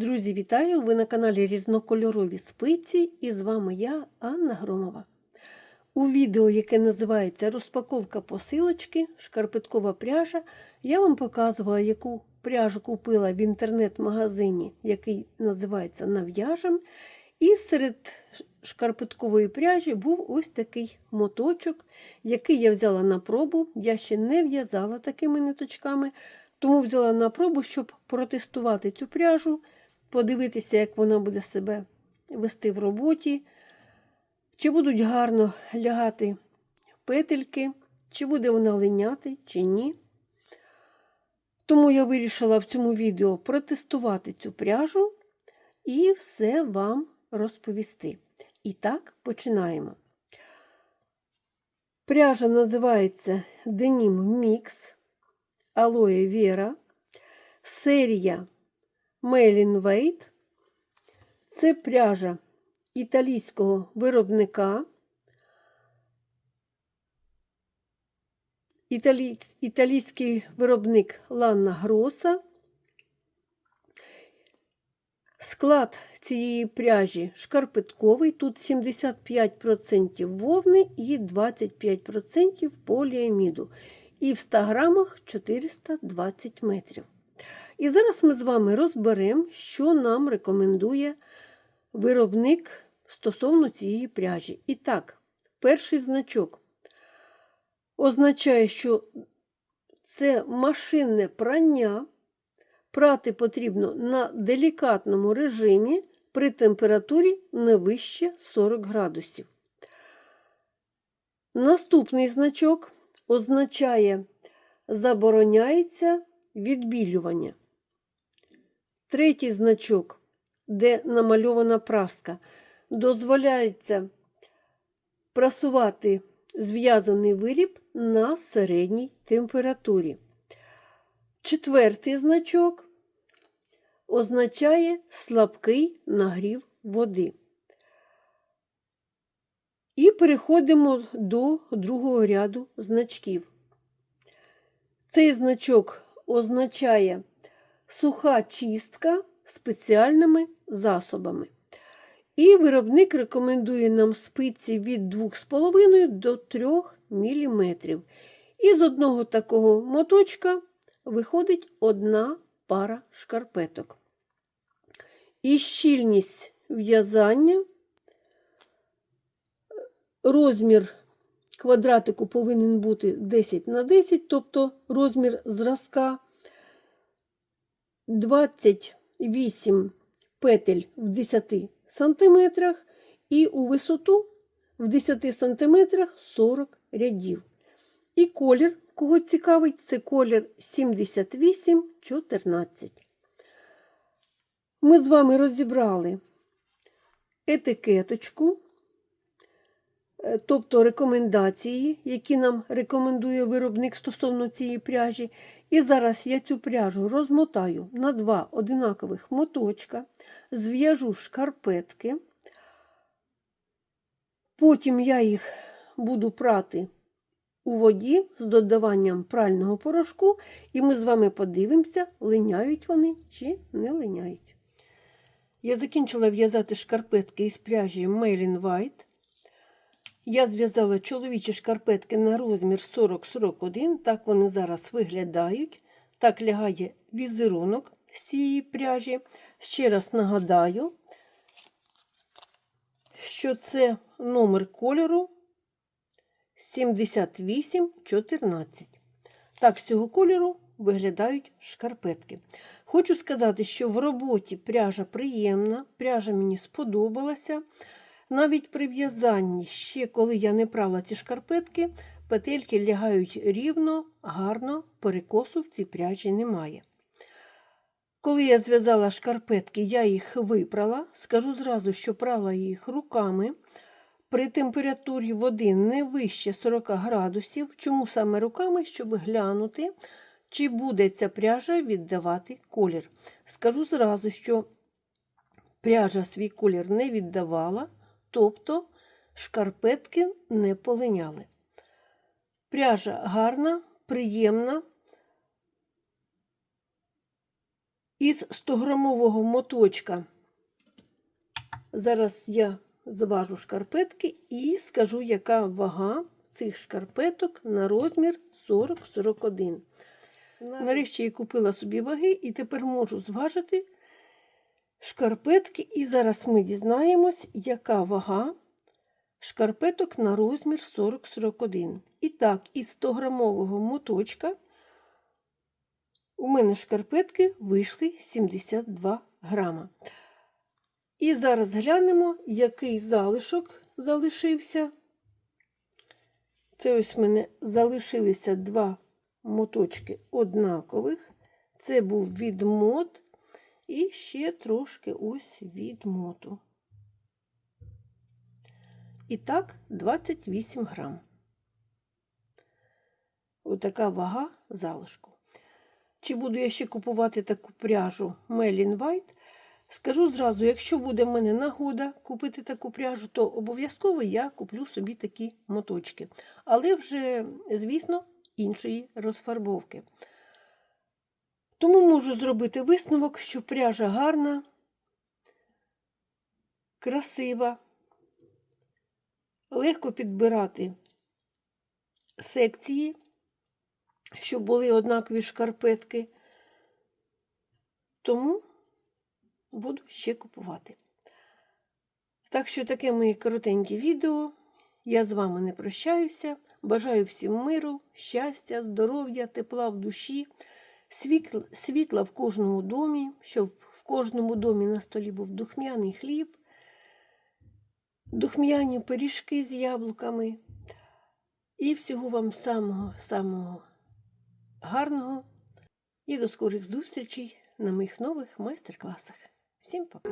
Друзі, вітаю! Ви на каналі Різнокольорові спиці і з вами я, Анна Громова. У відео, яке називається Розпаковка посилочки, шкарпеткова пряжа, я вам показувала, яку пряжу купила в інтернет-магазині, який називається Нав'яжем. І серед шкарпеткової пряжі був ось такий моточок, який я взяла на пробу. Я ще не в'язала такими ниточками, тому взяла на пробу, щоб протестувати цю пряжу, подивитися, як вона буде себе вести в роботі, чи будуть гарно лягати петельки, чи буде вона линяти, чи ні. Тому я вирішила в цьому відео протестувати цю пряжу і все вам розповісти. І так, починаємо. Пряжа називається Denim Mix Aloe Vera, серія Mailin Weight. Це пряжа італійського виробника. Італій... Італійський виробник Ланна Гроса. Склад цієї пряжі шкарпетковий. Тут 75% вовни і 25% поліаміду. І в 100 грамах 420 метрів. І зараз ми з вами розберемо, що нам рекомендує виробник стосовно цієї пряжі. І так, перший значок означає, що це машинне прання. Прати потрібно на делікатному режимі при температурі не вище 40 градусів. Наступний значок означає забороняється відбілювання. Третій значок, де намальована праска, дозволяється прасувати зв'язаний виріб на середній температурі. Четвертий значок означає слабкий нагрів води. І переходимо до другого ряду значків. Цей значок означає суха чистка спеціальними засобами. І виробник рекомендує нам спиці від 2,5 до 3 мм. І з одного такого моточка виходить одна пара шкарпеток. І щільність в'язання, розмір квадратику повинен бути 10 на 10, тобто розмір зразка 28 петель в 10 сантиметрах і у висоту в 10 сантиметрах 40 рядів. І колір, кого цікавить, це колір 7814. Ми з вами розібрали етикеточку, е, тобто рекомендації, які нам рекомендує виробник стосовно цієї пряжі. І зараз я цю пряжу розмотаю на два одинакових моточка, зв'яжу шкарпетки, потім я їх буду прати у воді з додаванням прального порошку, і ми з вами подивимося, линяють вони чи не линяють. Я закінчила в'язати шкарпетки із пряжі Mailin White. Я зв'язала чоловічі шкарпетки на розмір 40-41, так вони зараз виглядають. Так лягає візерунок з цієї пряжі. Ще раз нагадаю, що це номер кольору 7814. Так, з цього кольору виглядають шкарпетки. Хочу сказати, що в роботі пряжа приємна, пряжа мені сподобалася. Навіть при в'язанні, ще коли я не прала ці шкарпетки, петельки лягають рівно, гарно, перекосу в цій пряжі немає. Коли я зв'язала шкарпетки, я їх випрала. Скажу зразу, що прала їх руками при температурі води не вище 40 градусів. Чому саме руками, щоб глянути, чи буде ця пряжа віддавати колір. Скажу зразу, що пряжа свій колір не віддавала, тобто шкарпетки не полиняли. Пряжа гарна, приємна. Із 100-грамового моточка зараз я зважу шкарпетки і скажу, яка вага цих шкарпеток на розмір 40-41. Нарешті я купила собі ваги і тепер можу зважити шкарпетки. І зараз ми дізнаємось, яка вага шкарпеток на розмір 40-41. І так, із 100-грамового моточка у мене шкарпетки вийшли 72 грама. І зараз глянемо, який залишок залишився. Це ось в мене залишилися два моточки однакових. Це був відмот і ще трошки ось відмоту. І так, 28 грам. Отака вага залишку. Чи буду я ще купувати таку пряжу Melin White? Скажу зразу, якщо буде в мене нагода купити таку пряжу, то обов'язково я куплю собі такі моточки. Але вже, звісно, іншої розфарбовки. Тому можу зробити висновок, що пряжа гарна, красива, легко підбирати секції, щоб були однакові шкарпетки. Тому буду ще купувати. Так що таке моє коротеньке відео. Я з вами не прощаюся. Бажаю всім миру, щастя, здоров'я, тепла в душі, світла в кожному домі, щоб в кожному домі на столі був духмяний хліб, духмяні пиріжки з яблуками. І всього вам самого-самого гарного і до скорих зустрічей на моїх нових майстер-класах. Всім пока!